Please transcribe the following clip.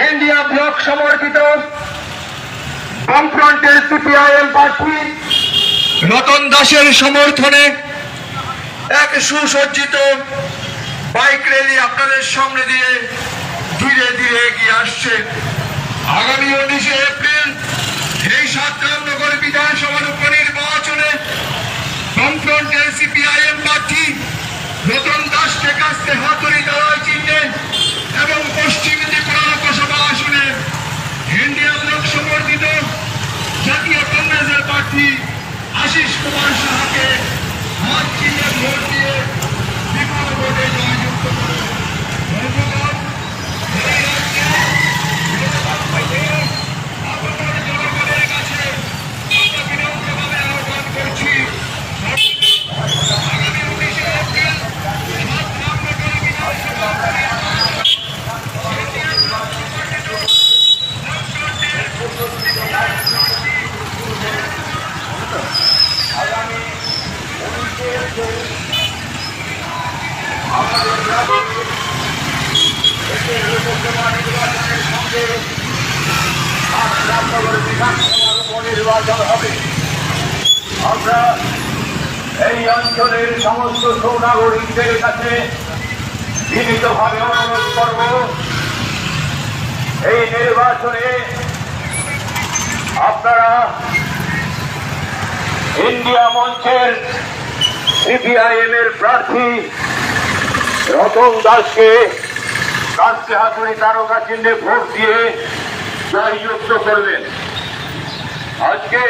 India block সমর্থিত বামফ্রন্টের CPIM প্রার্থী রতন দাসের সমর্থনে এক সুসজ্জিত বাইক র্যালি আপনাদের সামনে দিয়ে ধীরে ধীরে এগিয়ে আসছে। আগামী উনিশে এপ্রিল এই সাতরামনগর বিধানসভার উপনির্বাচনে বামফ্রন্টের সিপিআইএম প্রার্থী রতন দাসকে কাছতে হাতুড়ি আশিস কুমার সাহাকে চিহ্নে ভোট দিয়ে বিপুল ভোটে জয়যুক্ত করে ধন্যবাদ এই রাজ্যে আপনাদের জনগণের কাছে আমরা বিনম্রভাবে আহ্বান করছি আগামী উনিশে এপ্রিল সাত রামনগর বিধানসভা আমরা এই অঞ্চলের সমস্ত সৌনাগরিকদের কাছে বিনীতভাবে অনুরোধ করব এই নির্বাচনে আপনারা ইন্ডিয়া মঞ্চের সিপিআইএম এর প্রার্থী রতন দাসকে কাস্তে হাতুড়ি তারকা চিহ্নে ভোট দিয়ে জয়যুক্ত করবেন আজকে